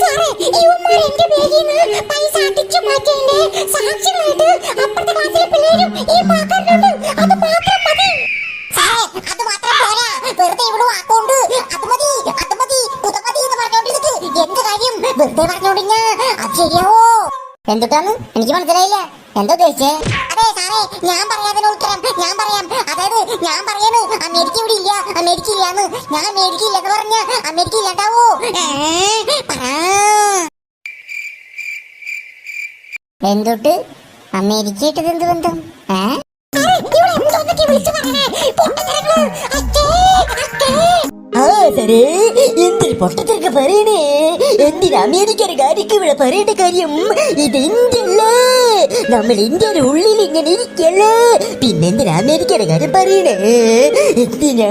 സാറേ ഇവന്മാർ എന്റെ ബാഗിന്ന് പൈസ അടിച്ചു മാറ്റിയതിന്റെ സാക്ഷ്യമായിട്ട് അപ്പുറത്തെ ക്ലാസ്സിലെ പിള്ളേരും ഈ പാക്കറിലുണ്ട്. അത് മാത്രം മതി. സാറേ അത് മാത്രം പോരാ. വെറുതെ ഇവിടെ വാക്കോണ്ട് അത് മതി അത് മതി ഇത് മതി എന്ന് പറഞ്ഞോണ്ടിരുന്നിട്ട് എന്ത് കാര്യം? വെറുതെ പറഞ്ഞോണ്ടിങ്ങ അത് ശരിയാവോ? എന്തുട്ടാന്ന്? എനിക്ക് മനസ്സിലായില്ല. എന്താ ഉദ്ദേശിച്ചേ? അതെ സാറേ ഞാൻ പറയാതിന് ഉത്തരം. ഞാൻ പറയാം. അതായത് ഞാൻ പറയാണ് അമേരിക്ക ഇവിടെ ഇല്ല അമേരിക്ക ഇല്ലാന്ന്. ഞാൻ അമേരിക്ക ഇല്ലെന്ന് പറഞ്ഞ അമേരിക്ക ഇല്ലാണ്ടാവോ? ഏ. എന്തൊട്ട് അമേരിക്കയായിട്ട് എന്ത് ബന്ധം? ഏ? സാറേ കാര്യം? ഇത് നമ്മൾ ഉള്ളിൽ ഇങ്ങനെ ഇരിക്കല്ലേ. അമേരിക്കയുടെ കാര്യം പറയണേ? എന്തിനാ?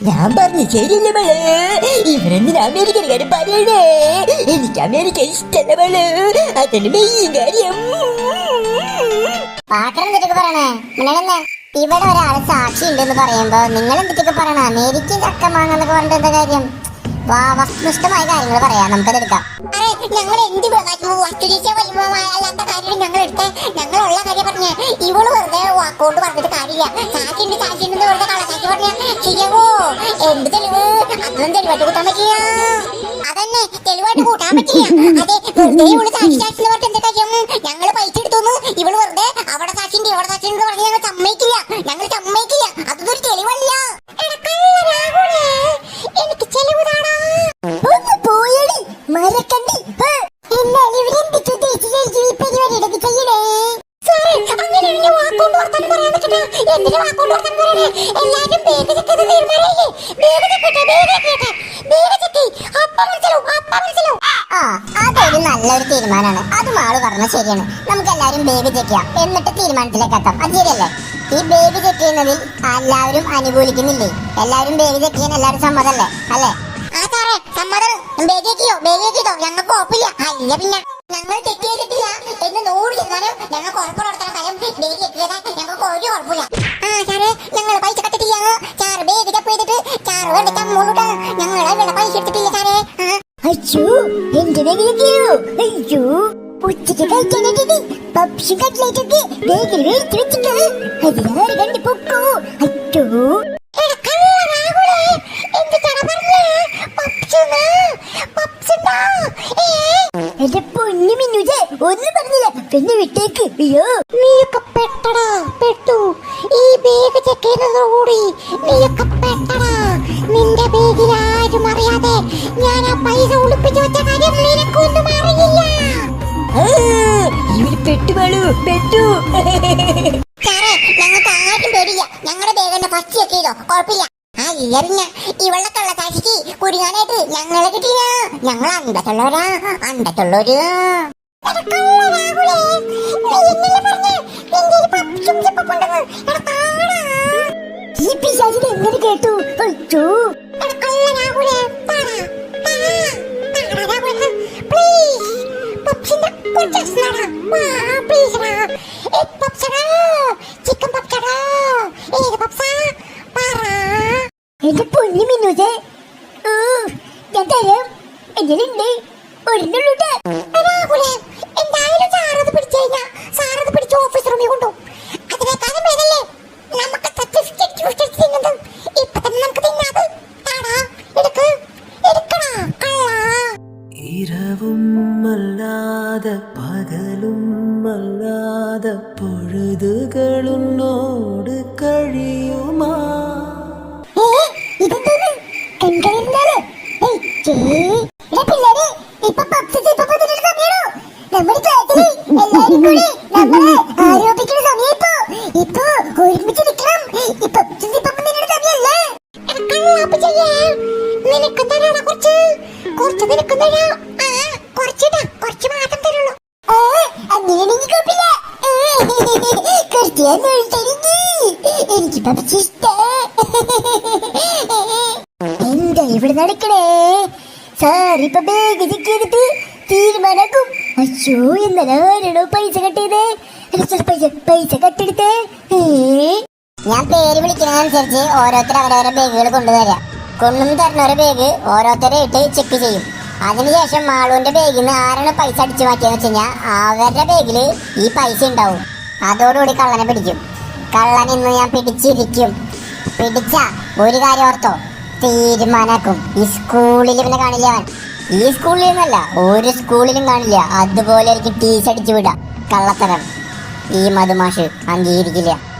ഞാൻ പറഞ്ഞു ശരിയല്ലേ മൾ ഇവരെന്തിന് അമേരിക്കയുടെ കാര്യം പറയണേ എനിക്ക് അമേരിക്ക ഇഷ്ടല്ല മൾ അതിന് മെയിൻ കാര്യം. പാത്രം എന്തൊക്കെ പറയണേ? ഇവിടെ ഒരാൾ സാക്ഷി ഉണ്ടെന്ന് പറയുമ്പോ നിങ്ങൾ എന്തൊക്കെ പറയണ അമേരിക്കൻ ചക്കമാണെന്നൊക്കെ പറഞ്ഞിട്ട് എന്താ കാര്യം? വസ്തുനിഷ്ഠമായ കാര്യങ്ങൾ പറയാം. നമുക്കത് എടുക്കാം. ഞങ്ങൾ എന്ത് അല്ലാത്ത കാര്യം ഞങ്ങൾ എടുത്തേ ഉള്ള കാര്യം പറഞ്ഞ ഇവൾ വെറുതെ വാക്കോട്ട് പറഞ്ഞിട്ട് കാര്യമില്ല. സാക്ഷിണ്ട് സാക്ഷിണ്ട് വെറുതെ കളക്കാക്കി പറഞ്ഞ ശരിയാവോ? എന്ത് തെളിവ്? അതൊന്നും തെളിവായിട്ട് കൂട്ടാൻ പറ്റില്ല. അതന്നെ തെളിവായിട്ട് കൂട്ടാൻ പറ്റില്ല. അതെ വെറുതെ ഇവൾ സാക്ഷി എന്ന് പറഞ്ഞിട്ട് എന്താ കാര്യം ഞങ്ങൾ പൈസ എടുത്തു ഇവൾ വെറുതെ അവിടെ സാക്ഷിണ്ട് ഇവിടെ സാക്ഷിണ്ട് പറഞ്ഞ് ഞങ്ങൾ സമ്മതിക്കില്ല. ഞങ്ങൾ സമ്മതിക്കില്ല. അതൊന്നും എന്തിനു വാക്കോണ്ട് വർത്താനം പറയണേ? എല്ലാരും ബേഗ് ചെക്കത് തീരുമാനമില്ലേ? ബേഗ് ചെക്കട്ടെ ബേഗ് ചെക്കട്ടെ ബേഗ് ചെക്കി അപ്പ മനസ്സിലാവും അപ്പ മനസ്സിലാവും ആ അതൊരു നല്ലൊരു തീരുമാനമാണ്. അതും ആൾ പറഞ്ഞ ശരിയാണ്. നമുക്ക് എല്ലാവരും ബേബി ചെക്കിയാം എന്നിട്ട് തീരുമാനത്തിലേക്ക് എത്താം. അത് ശരിയല്ലേ? ഈ ബേബി ചെക്ക് ചെയ്യുന്നതിൽ എല്ലാവരും അനുകൂലിക്കുന്നില്ലേ? എല്ലാവരും ബേബി ചെക്ക് ചെയ്യാൻ എല്ലാവരും സമ്മതല്ലേ? അല്ലേ? ആ സാറേ സമ്മതം. ബേബി ചെക്കിയോ ബേബി ചെക്കിയോ ഞങ്ങൾക്ക് ഉറപ്പില്ല അല്ല പിന്നെ ഞങ്ങൾ ചെക്ക് ചെയ്തിട്ടില്ല എന്ന് നൂറ് ശതമാനം ഞങ്ങൾക്ക് ഉറപ്പ് കൊടുക്കുന്ന കാര്യം ചെയ്താൽ ഞങ്ങൾക്ക് ഒരു കുഴപ്പമില്ല ആ സാറേ ഞങ്ങൾ പൈസ കട്ടിട്ടില്ല സാറ് ബേഗ് ചെക്ക് ചെയ്തിട്ട് സാറ് വേണ്ട ചമ്മൂട്ടാ ഞങ്ങൾ ഇവിടെ പൈസ എടുത്തിട്ടില്ല സാറേ ആ അയ്യോ എന്റെ ബേഗിലേക്കോ അയ്യോ ഉച്ചയ്ക്ക് കഴിക്കാനായിട്ട് പപ്സും കട്ട്ലേറ്റൊക്കെ ബേഗിൽ വേടിച്ചു വെച്ചിട്ട് അതിലാര് കണ്ടു പൊക്കോ അയ്യോ പിന്നെ വിട്ടേക്ക് അയ്യോ നീയൊക്കെ പെട്ടടാ പെട്ടു. ഈ ബേഗ് ചെക്ക് ചെയ്യുന്നതോടുകൂടി നീയൊക്കെ പെട്ടടാ. നിന്റെ ബേഗിൽ ആരും അറിയാതെ ഞാൻ ആ പൈസ ഒളിപ്പിച്ചു വെച്ച കാര്യം നിനക്കൊന്നും അറിയില്ല. ആ, ഇവർ പെട്ടുവാളു പെട്ടു. സാറേ ഞങ്ങൾക്ക് ആരും പേടില്ല ഞങ്ങളുടെ ബേഗ് തന്നെ ഫസ്റ്റ് ചെക്ക് ചെയ്തോ? കുഴപ്പമില്ല. ആ ഇല്ല പിന്നെ ഇവളുടെ കള്ളത്താശിക്ക് കുരുങ്ങാനായിട്ട് ഞങ്ങളെ കിട്ടിയില്ല. ഞങ്ങൾ അണ്ടത്തുള്ളവരാ അണ്ടത്തുള്ളവര് കേട്ടു? എന്റെ പൊന്നു മിന്നുജെ. ആ, ഞാൻ തരാം. എങ്ങനെയുണ്ട്? ഒരെണ്ണുള്ളൂട്ടാ എന്തായാലും പിടിച്ച് ഓഫീസ് റൂമിൽ കൊണ്ടുപോകും അതിനേക്കാളും ഭേദല്ലേ നമുക്ക് സർട്ടിഫിക്കറ്റ് ജ്യൂസ് തിന്നുന്നത് ഇപ്പൊ തന്നെ നമുക്ക് തിന്നാത് താടാ എടുക്ക് എടുക്കടാ കള്ളാ இரவும் அல்லாத பகலும் அல்லாத பொழுதுகளுன்னோடு കഴിയുമാ ഏ, ഇതെന്താണ്? കണ്ടതെന്താണ്? ഏയ്, ഛേ. ഏ, അങ്ങനെയാണെങ്കി കുഴപ്പമില്ല. ഏ, കുറച്ച് ഞാൻ ഒഴിച്ചെനിക്ക്. എനിക്ക് പപ്സ് ഇഷ്ടേ. എന്താ ഇവിടെ നടക്കണേ? സാർ ഇപ്പൊ ബാഗ് ചെക്ക് തീരുമാനാക്കും. അയ്യോ എന്നാലും പൈസ കട്ടിയതേ? പൈസ പൈസ കട്ടെടുത്തേ? ഏ? ഞാൻ പേര് വിളിക്കുന്നതനുസരിച്ച് ഓരോരുത്തർ അവരവരെ ബാഗുകൾ കൊണ്ടുവരാം. ഒരു ബാഗ് ഓരോരുത്തരെ ഇട്ട് ചെക്ക് ചെയ്യും. അതിനുശേഷം മാളുവിന്റെ ബാഗിൽ നിന്ന് ആരാണ് പൈസ അടിച്ചു മാറ്റിയെന്ന് വെച്ച് കഴിഞ്ഞാൽ അവരുടെ ബാഗിൽ ഈ പൈസ ഉണ്ടാവും. അതോടുകൂടി കള്ളനെ പിടിക്കും. കള്ളൻ ഇന്ന് ഞാൻ പിടിച്ചിരിക്കും. പിടിച്ച ഒരു കാര്യം ഓർത്തോ? തീരുമാനാക്കും. ഈ സ്കൂളിൽ ഇവനെ കാണില്ല അവൻ. ഈ സ്കൂളിൽ നിന്നല്ല ഒരു സ്കൂളിലും കാണില്ല. അതുപോലെ എനിക്ക് ടീച്ചടിച്ചു വിടാം. കള്ളത്തരം. ഈ മധുമാഷ് അംഗീകരിക്കില്ല.